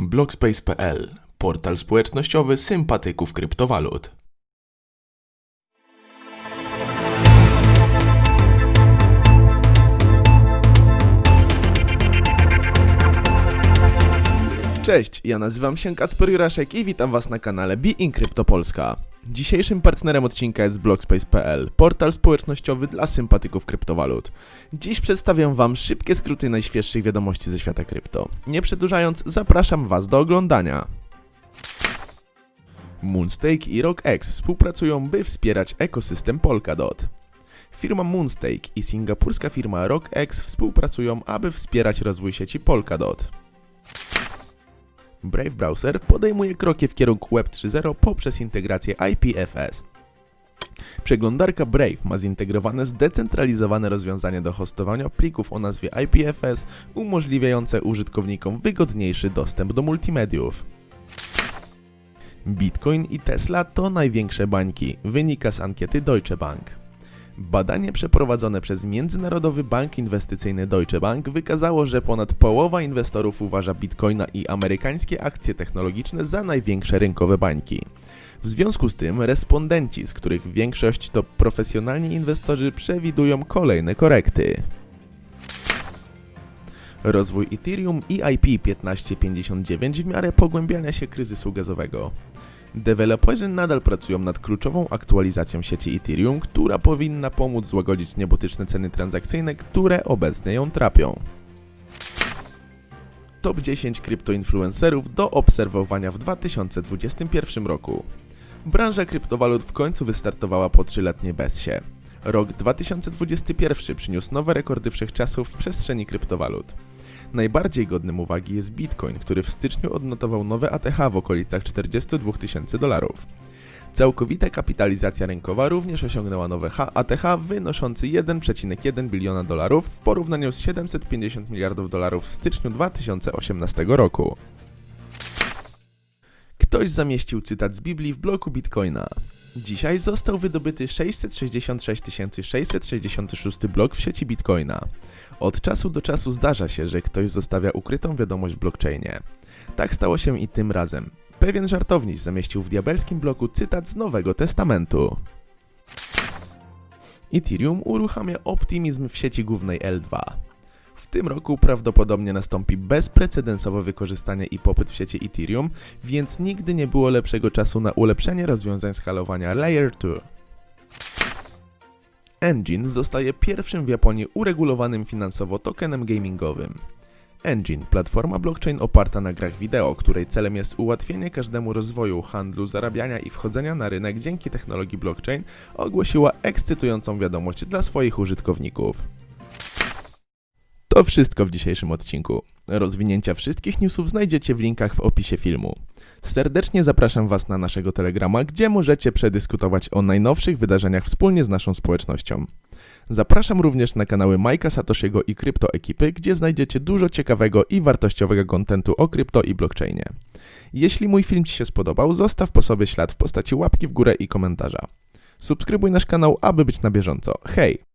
Blockspace.pl Portal społecznościowy sympatyków kryptowalut. Cześć, ja nazywam się Kacper Juraszek i witam Was na kanale Be in Crypto Polska. Dzisiejszym partnerem odcinka jest Blockspace.pl, portal społecznościowy dla sympatyków kryptowalut. Dziś przedstawiam Wam szybkie skróty najświeższych wiadomości ze świata krypto. Nie przedłużając, zapraszam Was do oglądania. Moonstake i RockX współpracują, by wspierać ekosystem Polkadot. Firma Moonstake i singapurska firma RockX współpracują, aby wspierać rozwój sieci Polkadot. Brave Browser podejmuje kroki w kierunku Web 3.0 poprzez integrację IPFS. Przeglądarka Brave ma zintegrowane zdecentralizowane rozwiązanie do hostowania plików o nazwie IPFS, umożliwiające użytkownikom wygodniejszy dostęp do multimediów. Bitcoin i Tesla to największe bańki, wynika z ankiety Deutsche Bank. Badanie przeprowadzone przez Międzynarodowy Bank Inwestycyjny Deutsche Bank wykazało, że ponad połowa inwestorów uważa bitcoina i amerykańskie akcje technologiczne za największe rynkowe bańki. W związku z tym respondenci, z których większość to profesjonalni inwestorzy, przewidują kolejne korekty. Rozwój Ethereum i IP 1559 w miarę pogłębiania się kryzysu gazowego. Deweloperzy nadal pracują nad kluczową aktualizacją sieci Ethereum, która powinna pomóc złagodzić niebotyczne ceny transakcyjne, które obecnie ją trapią. Top 10 kryptoinfluencerów do obserwowania w 2021 roku. Branża kryptowalut w końcu wystartowała po trzyletniej bezsie. Rok 2021 przyniósł nowe rekordy wszechczasów w przestrzeni kryptowalut. Najbardziej godnym uwagi jest Bitcoin, który w styczniu odnotował nowe ATH w okolicach 42 tysięcy dolarów. Całkowita kapitalizacja rynkowa również osiągnęła nowe ATH wynoszący 1,1 biliona dolarów w porównaniu z 750 miliardów dolarów w styczniu 2018 roku. Ktoś zamieścił cytat z Biblii w bloku Bitcoina. Dzisiaj został wydobyty 666 666 blok w sieci Bitcoina. Od czasu do czasu zdarza się, że ktoś zostawia ukrytą wiadomość w blockchainie. Tak stało się i tym razem. Pewien żartowniś zamieścił w diabelskim bloku cytat z Nowego Testamentu. Ethereum uruchamia optymizm w sieci głównej L2. W tym roku prawdopodobnie nastąpi bezprecedensowe wykorzystanie i popyt w sieci Ethereum, więc nigdy nie było lepszego czasu na ulepszenie rozwiązań skalowania Layer 2. Engine zostaje pierwszym w Japonii uregulowanym finansowo tokenem gamingowym. Engine, platforma blockchain oparta na grach wideo, której celem jest ułatwienie każdemu rozwoju, handlu, zarabiania i wchodzenia na rynek dzięki technologii blockchain, ogłosiła ekscytującą wiadomość dla swoich użytkowników. To wszystko w dzisiejszym odcinku. Rozwinięcia wszystkich newsów znajdziecie w linkach w opisie filmu. Serdecznie zapraszam Was na naszego Telegrama, gdzie możecie przedyskutować o najnowszych wydarzeniach wspólnie z naszą społecznością. Zapraszam również na kanały Majka Satoshiego i Krypto Ekipy, gdzie znajdziecie dużo ciekawego i wartościowego kontentu o krypto i blockchainie. Jeśli mój film Ci się spodobał, zostaw po sobie ślad w postaci łapki w górę i komentarza. Subskrybuj nasz kanał, aby być na bieżąco. Hej!